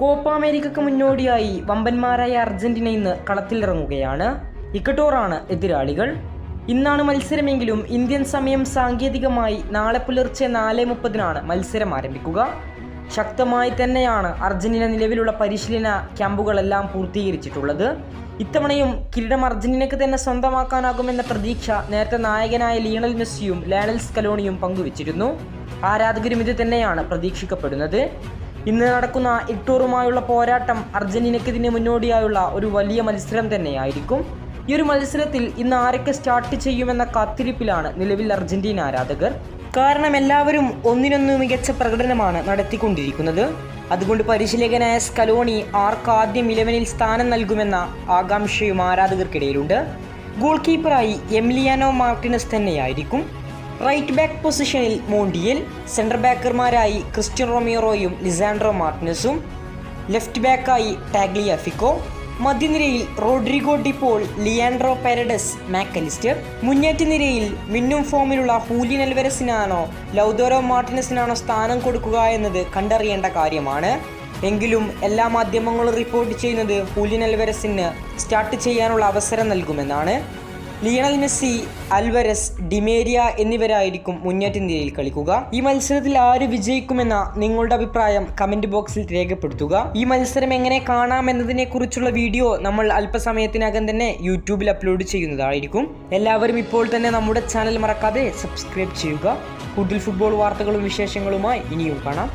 Copa അമേരിക്കക്ക് മുന്നോടിയായി വമ്പന്മാരായ Argentina ഇന്ന് കളത്തിലിറങ്ങുകയാണ്. ഇക്കട്ടോറാണ് എതിരാളികൾ. ഇന്നാണ് മത്സരമെങ്കിലും ഇന്ത്യൻ സമയം സാങ്കേതികമായി നാളെ പുലർച്ചെ നാല് മുപ്പതിനാണ് മത്സരം ആരംഭിക്കുക. ശക്തമായി തന്നെയാണ് അർജന്റീന നിലവിലുള്ള പരിശീലന ക്യാമ്പുകളെല്ലാം പൂർത്തീകരിച്ചിട്ടുള്ളത്. ഇത്തവണയും കിരീടം അർജന്റീനയ്ക്ക് തന്നെ സ്വന്തമാക്കാനാകുമെന്ന പ്രതീക്ഷ നേരത്തെ നായകനായ ലിയണൽ മെസ്സിയും ലാനൽ സ്കലോണിയും പങ്കുവച്ചിരുന്നു. ആരാധകരും ഇത് തന്നെയാണ് പ്രതീക്ഷിക്കപ്പെടുന്നത്. ഇന്ന് നടക്കുന്ന ഇട്ടൂറുമായുള്ള പോരാട്ടം അർജന്റീനയ്ക്കെതിരെ മുന്നോടിയായുള്ള ഒരു വലിയ മത്സരം തന്നെയായിരിക്കും. ഈ ഒരു മത്സരത്തിൽ ഇന്ന് ആരൊക്കെ സ്റ്റാർട്ട് ചെയ്യുമെന്ന കാത്തിരിപ്പിലാണ് നിലവിൽ അർജന്റീന ആരാധകർ. കാരണം എല്ലാവരും ഒന്നിനൊന്ന് മികച്ച പ്രകടനമാണ് നടത്തിക്കൊണ്ടിരിക്കുന്നത്. അതുകൊണ്ട് പരിശീലകനായ സ്കലോണി ആർക്കാദ്യം ഇലവനിൽ സ്ഥാനം നൽകുമെന്ന ആകാംക്ഷയും ആരാധകർക്കിടയിലുണ്ട്. ഗോൾ കീപ്പറായി എംലിയാനോ മാർട്ടിനസ് തന്നെയായിരിക്കും. റൈറ്റ് ബാക്ക് പൊസിഷനിൽ മോണ്ടിയൽ സെന്റർ ബാക്കർമാരായി ക്രിസ്റ്റ്യൻ റൊമിയോറോയും ലിസാൻഡ്രോ മാർട്ടിനസും ലെഫ്റ്റ് ബാക്കായി ടാഗ്ലിയ ഫിക്കോ മധ്യനിരയിൽ Rodrigo De Paul Leandro Paredes Mac Allister മുന്നേറ്റ നിരയിൽ മിന്നും ഫോമിലുള്ള ഹൂലിയൻ അൽവരസിനാണോ ലൗദോറോ മാർട്ടിനസിനാണോ സ്ഥാനം കൊടുക്കുക എന്നത് കണ്ടറിയേണ്ട കാര്യമാണ്. എങ്കിലും എല്ലാ മാധ്യമങ്ങളും റിപ്പോർട്ട് ചെയ്യുന്നത് ഹൂലിയൻ അൽവരസിന് സ്റ്റാർട്ട് ചെയ്യാനുള്ള അവസരം നൽകുമെന്നാണ്. Lionel Messi Alvarez Di Maria എന്നിവരായിരിക്കും മുന്നേറ്റ നിരയിൽ കളിക്കുക. ഈ മത്സരത്തിൽ ആര് വിജയിക്കുമെന്ന നിങ്ങളുടെ അഭിപ്രായം കമന്റ് ബോക്സിൽ രേഖപ്പെടുത്തുക. ഈ മത്സരം എങ്ങനെ കാണാം എന്നതിനെ കുറിച്ചുള്ള വീഡിയോ നമ്മൾ അല്പസമയത്തിനകം തന്നെ യൂട്യൂബിൽ അപ്ലോഡ് ചെയ്യുന്നതായിരിക്കും. എല്ലാവരും ഇപ്പോൾ തന്നെ നമ്മുടെ ചാനൽ മറക്കാതെ സബ്സ്ക്രൈബ് ചെയ്യുക. കൂടുതൽ ഫുട്ബോൾ വാർത്തകളും വിശേഷങ്ങളുമായി ഇനിയും കാണാം.